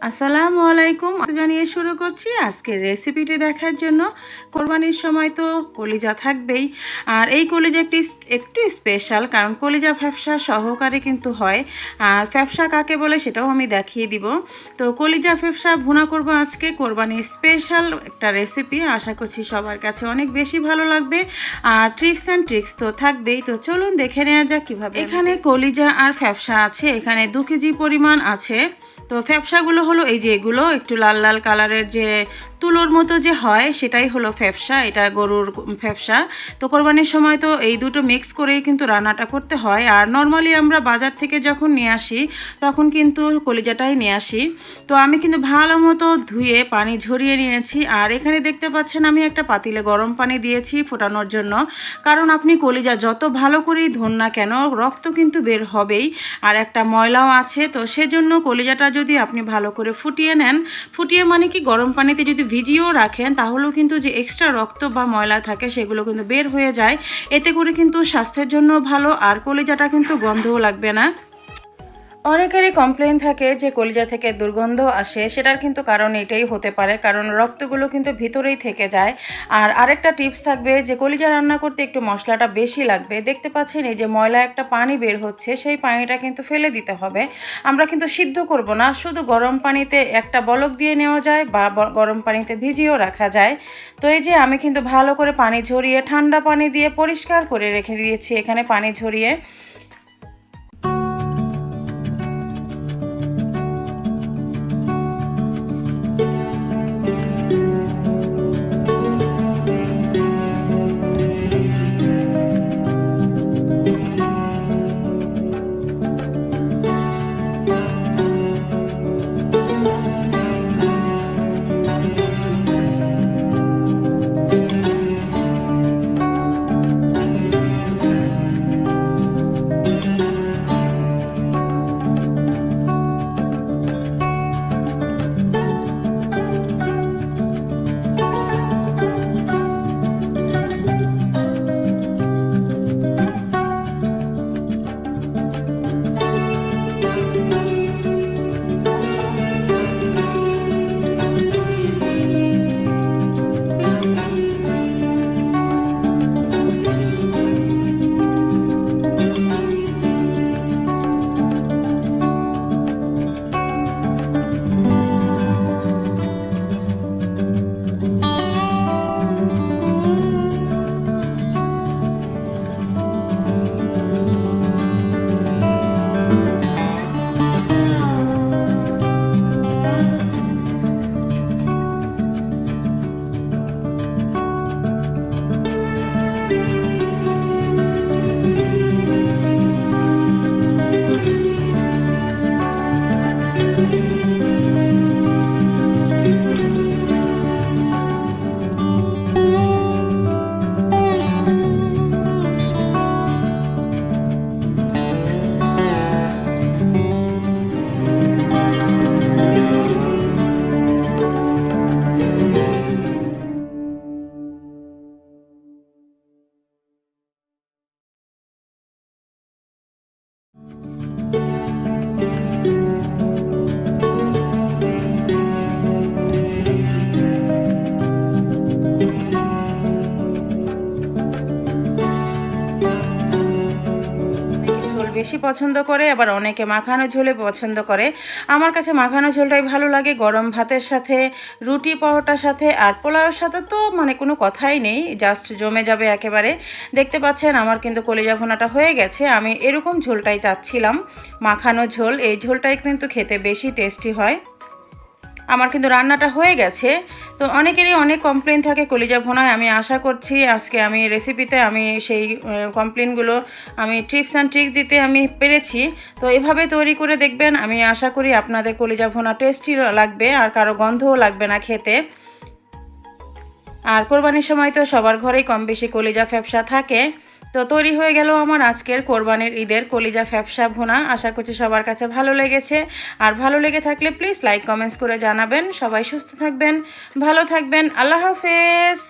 আসসালামু আলাইকুম। জানিয়ে শুরু করছি আজকের রেসিপিটি দেখার জন্য। কোরবানির সময় তো কলিজা থাকবেই। আর এই কলিজা একটি একটু স্পেশাল কারণ কলিজা ফ্যাপসা সহকারে কিন্তু হয়। আর ফ্যাপসা কাকে বলে সেটাও আমি দেখিয়ে দিব। তো কলিজা ফ্যাপসা ভুনা করব আজকে। কোরবানির স্পেশাল একটা রেসিপি আশা করছি সবার কাছে অনেক বেশি ভালো লাগবে। আর ট্রিপস অ্যান্ড ট্রিক্স তো থাকবেই। তো চলুন দেখে নেওয়া যাক কীভাবে এখানে কলিজা আর ফ্যাপসা আছে। এখানে দু কেজি পরিমাণ আছে। তো ফ্যাপসাগুলো হলো এই যে এগুলো একটু লাল লাল কালারের যে তুলোর মতো যে হয়, সেটাই হলো ফ্যাপসা এটা গরুর ফ্যাপসা তো কোরবানির সময় তো এই দুটো মিক্স করেই কিন্তু রান্নাটা করতে হয়। আর নর্মালি আমরা বাজার থেকে যখন নিয়ে আসি, তখন কিন্তু কলিজাটাই নিয়ে আসি। তো আমি কিন্তু ভালো মতো ধুয়ে পানি ঝরিয়ে নিয়েছি। আর এখানে দেখতে পাচ্ছেন আমি একটা পাতিলে গরম পানি দিয়েছি ফোটানোর জন্য। কারণ আপনি কলিজা যত ভালো করেই ধন না কেন, রক্ত কিন্তু বের হবেই। আর একটা ময়লাও আছে, তো সেজন্য কলিজাটা যদি আপনি ভালো করে ফুটিয়ে নেন, ফুটিয়ে মানে কি গরম পানিতে যদি ভিজিয়েও রাখেন, তাহলেও কিন্তু যে এক্সট্রা রক্ত বা ময়লা থাকে সেগুলো কিন্তু বের হয়ে যায়। এতে করে কিন্তু স্বাস্থ্যের জন্য ভালো, আর কলিজাটা কিন্তু গন্ধও লাগবে না। অনেকেরই কমপ্লেন থাকে যে কলিজা থেকে দুর্গন্ধ আসে, সেটার কিন্তু কারণ এটাই হতে পারে, কারণ রক্তগুলো কিন্তু ভিতরেই থেকে যায়। আর আরেকটা টিপস থাকবে যে কলিজা রান্না করতে একটু মশলাটা বেশি লাগবে। দেখতে পাচ্ছেন এই যে ময়লা একটা পানি বের হচ্ছে, সেই পানিটা কিন্তু ফেলে দিতে হবে। আমরা কিন্তু সিদ্ধ করব না, শুধু গরম পানিতে একটা বলক দিয়ে নেওয়া যায় বা, গরম পানিতে ভিজিয়েও রাখা যায়। তো এই যে আমি কিন্তু ভালো করে পানি ঝরিয়ে ঠান্ডা পানি দিয়ে পরিষ্কার করে রেখে দিয়েছি, এখানে পানি ঝরিয়ে। বেশি পছন্দ করে, আবার অনেকে মাখানো ঝোলে পছন্দ করে। আমার কাছে মাখানো ঝোলটাই ভালো লাগে, গরম ভাতের সাথে, রুটি পরোটার সাথে, আর পোলাওয়ের সাথে তো মানে কোনো কথাই নেই জাস্ট জমে যাবে একেবারে। দেখতে পাচ্ছেন, আমার কিন্তু কলিজা ভোনাটা হয়ে গেছে, আমি এরকম ঝোলটাই চাচ্ছিলাম, মাখানো ঝোল, এই ঝোলটাই কিন্তু খেতে বেশি টেস্টি হয়। আমার কিন্তু রান্নাটা হয়ে গেছে। তো অনেকেরই অনেক কমপ্লেন থাকে, কলিজা ভোনায়, আমি আশা করছি আজকে আমি রেসিপিতে আমি সেই কমপ্লেনগুলো আমি টিপস অ্যান্ড ট্রিক্স দিতে আমি পেরেছি। তো এভাবে তৈরি করে দেখবেন, আমি আশা করি আপনাদের কলিজা ভোনা টেস্টি লাগবে আর কারও গন্ধও লাগবে না খেতে। আর কোরবানির সময় তো সবার ঘরেই কম বেশি কলিজা ফ্যাপসা থাকে। তো তৈরি হয়ে গেল আমার আজকের কোরবানির ঈদের কলিজা ফ্যাপসা ভোনা। আশা করছি সবার কাছে ভালো লেগেছে। আর ভালো লেগে থাকলে প্লিজ লাইক কমেন্টস করে জানাবেন। সবাই সুস্থ থাকবেন, ভালো থাকবেন। আল্লাহ হাফেজ।